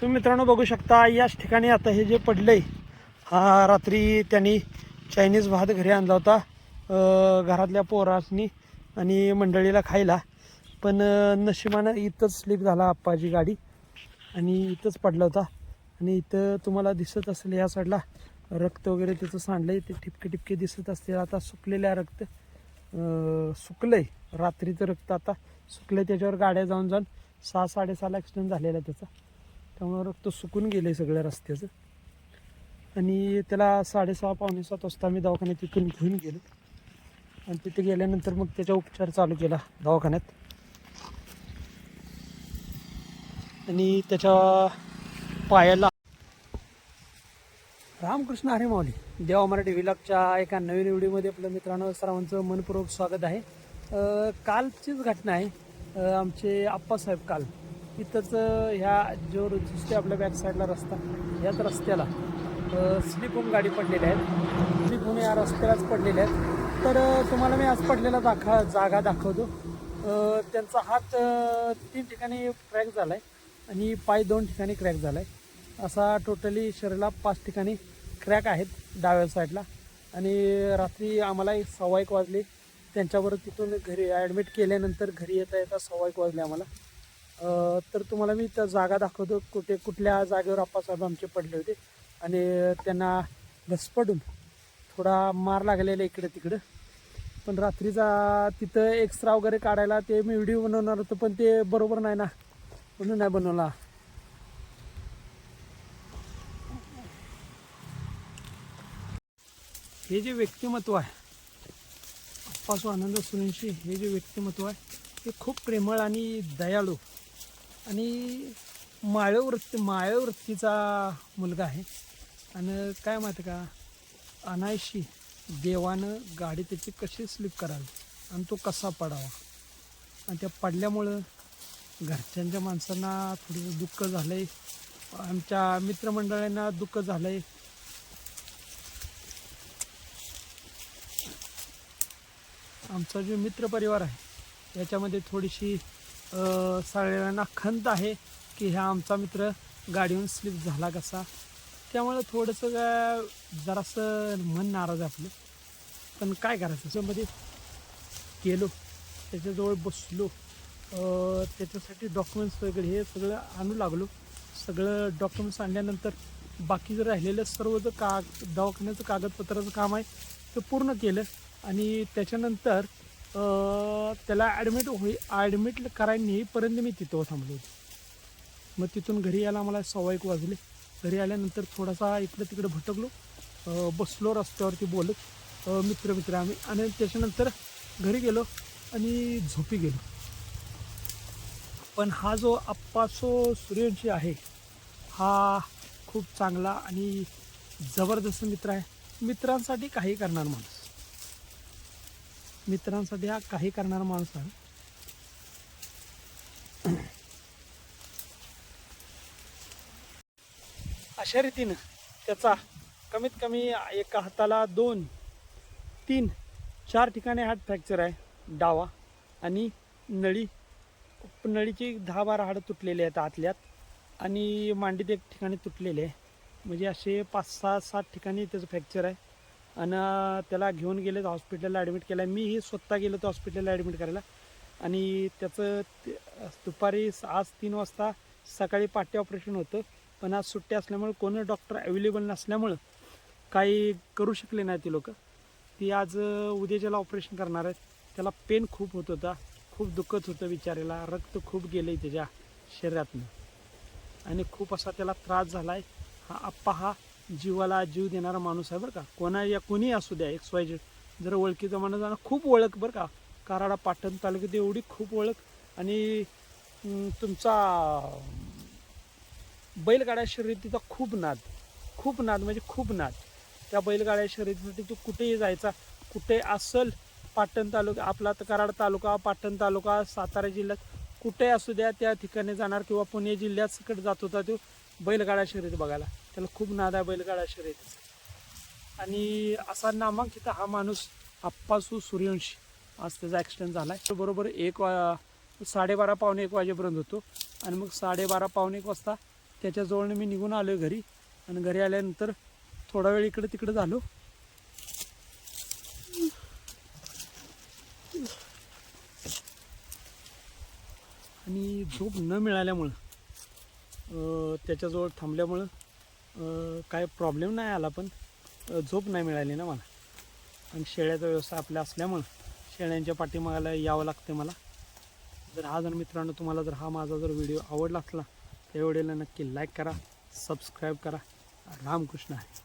तुम्ही मित्रांनो बघू शकता याच ठिकाणी आता हे जे पडलंय हा रात्री त्यांनी चायनीज भात घरी आणला होता घरातल्या पोरासनी आणि मंडळीला खायला. पण नशिबानं इथंच स्लिप झाला आप्पाची गाडी आणि इथंच पडला होता. आणि इथं तुम्हाला दिसत असेल या साईडला रक्त वगैरे त्याचं आहे ते ठिपके ठिपके दिसत असतील. आता सुकलेल्या रक्त सुकलं सुकलंय. रात्रीचं रक्त आता सुकलंय त्याच्यावर गाड्या जाऊन जाऊन सहा साडेसहाला ॲक्सिडेंट झालेला त्याचा. त्यामुळं रक्त सुकून गेलं आहे सगळ्या रस्त्याचं. आणि त्याला साडेसहा पावणे सात वाजता आम्ही दवाखान्यात तिथून घेऊन गेलो. आणि तिथे गेल्यानंतर मग त्याचा उपचार चालू केला दवाखान्यात. आणि त्याच्या पायाला रामकृष्ण हरे माऊली देवा मराठी विलागच्या एका नवीन व्हिडिओमध्ये आपल्या मित्रांनो सर्वांचं मनपूर्वक स्वागत आहे. कालचीच घटना आहे. आमचे आप्पासाहेब काल इथंच ह्या जो दिसते आपल्या बॅक साईडला रस्ता याच रस्त्याला स्लिप होऊन गाडी पडलेल्या आहेत. स्लिप होऊन या रस्त्यालाच पडलेल्या आहेत. तर तुम्हाला मी आज पडलेला दाखा जागा दाखवतो. त्यांचा हात तीन ठिकाणी क्रॅक झाला आहे आणि पाय दोन ठिकाणी क्रॅक झाला आहे असा टोटली शरीराला पाच ठिकाणी क्रॅक आहेत डाव्या साईडला. आणि रात्री आम्हाला एक सव्वा एक वाजले. त्यांच्यावर तिथून घरी ॲडमिट केल्यानंतर घरी येता येता सव्वा एक वाजले आम्हाला. तर तुम्हाला मी त्या जागा दाखवतो कुठे कुठल्या जागेवर आप्पासाहेब आमचे पडले होते. आणि त्यांना घसपडून थोडा मार लागलेला इकडे तिकडं. पण रात्रीचा तिथं एक्स्ट्रा वगैरे काढायला ते मी व्हिडिओ बनवणार होतो पण ते बरोबर नाही ना. म्हणून नाही बनवला. हे जे व्यक्तिमत्व आहे अप्पासो आनंद सुरेंशी हे जे व्यक्तिमत्व आहे ते खूप प्रेमळ आणि दयाळू आणि माळव माळवृत्तीचा वृत्तीचा मुलगा आहे. आणि काय माहिती का अनायशी देवानं गाडी त्याची कशी स्लिप करावी आणि तो कसा पडावा. आणि त्या पडल्यामुळं घरच्यांच्या माणसांना थोडंसं दुःख झालं आहे आमच्या मित्रमंडळींना दुःख झालं आहे आमचा जो मित्रपरिवार आहे याच्यामध्ये थोडीशी सगळ्यांना खंत आहे की ह्या आमचा मित्र गाडीहून स्लिप झाला कसा? त्यामुळे थोडंसं काय जरासं मन नाराज आपलं पण काय करायचं? त्याच्यामध्ये गेलो. त्याच्याजवळ बसलो. त्याच्यासाठी डॉक्युमेंट्स वगैरे हे सगळं आणू लागलो. सगळं डॉक्युमेंट्स आणल्यानंतर बाकी जर राहिलेलं सर्व जर का दवाखान्याचं कागदपत्राचं काम आहे ते पूर्ण केलं. आणि त्याच्यानंतर त्याला ॲडमिट होई ॲडमिट करायला नेईपर्यंत मी तिथं थांबलो होतो. मग तिथून घरी यायला मला सव्वा एक वाजले. घरी आल्यानंतर थोडासा इकडं तिकडं भटकलो. बसलो रस्त्यावरती बोलत. मित्र मित्र आम्ही. आणि त्याच्यानंतर घरी गेलो आणि झोपी गेलो. पण हा जो अप्पासो सूर्यवंशी आहे हा खूप चांगला आणि जबरदस्त मित्र आहे. मित्रांसाठी काही करणार माणूस. मित्रांसाठी हा काही करणारा माणूस आहे. अशा रीतीनं त्याचा कमीत कमी एका हाताला दोन तीन चार ठिकाणी हात फ्रॅक्चर आहे. डावा आणि नळी नळीची दहा बारा हाडं तुटलेली आहेत आतल्यात आणि मांडीत एक ठिकाणी तुटलेले आहे. म्हणजे असे पाच सहा सात ठिकाणी त्याचं फ्रॅक्चर आहे. आणि त्याला घेऊन गेले हॉस्पिटलला ॲडमिट केलं. आहे मीही स्वतः गेलो होतो हॉस्पिटलला ॲडमिट करायला. आणि त्याचं ते- दुपारी आज तीन वाजता सकाळी पाट्या ऑपरेशन होतं. पण आज सुट्टी असल्यामुळे कोणी डॉक्टर अवेलेबल नसल्यामुळं काही करू शकले नाही ते लोक. ती आज उद्या ज्याला ऑपरेशन करणार आहेत. त्याला पेन खूप होत होता. खूप दुखत होतं बिचारीला रक्त खूप गेलं आहे त्याच्या शरीरातनं. आणि खूप असा त्याला त्रास झाला आहे हा आप्पा हा जीवाला जीव देणारा माणूस आहे बरं का. कोणा या कोणी असू द्या एक्स वाय झेड जर ओळखीचा माणूस जाणं खूप ओळख बरं का. कराडा पाटण तालुक्यात एवढी खूप ओळख. आणि तुमचा बैलगाड्या शर्यतीचा खूप नाद. खूप नाद म्हणजे खूप नाद. त्या बैलगाड्या शर्यतीसाठी तू कुठेही जायचा कुठे असल पाटण तालुका आपला तर कराड तालुका पाटण तालुका सातारा जिल्ह्यात कुठे असू द्या त्या ठिकाणी जाणार किंवा पुणे जिल्ह्यात सकट जात होता तो बैलगाडा शर्यत बघायला. त्याला खूप नादा बैलगाडा शर्यतीचा आणि असा नामांकित हा माणूस आप्पासू सूर्यवंशी आज त्याचा ॲक्सिडेंट झाला आहे बरोबर एक वा साडेबारा पावणे एक वाजेपर्यंत होतो. आणि मग साडेबारा पावणे एक वाजता त्याच्याजवळनं मी निघून आलो आहे घरी. आणि घरी आल्यानंतर थोडा वेळ इकडे तिकडे झालो. आणि झोप न मिळाल्यामुळं त्याच्याजवळ थांबल्यामुळं काय प्रॉब्लेम नाही आला पण झोप नाही मिळाली ना मला. आणि शेळ्याचा व्यवसाय आपल्या असल्यामुळं शेळ्यांच्या पाठीमागाला यावं लागते मला. जर हा जर मित्रांनो तुम्हाला जर हा माझा जर व्हिडिओ आवडला असला त्या व्हिडिओला नक्की लाईक करा सबस्क्राईब करा. रामकृष्ण आहे.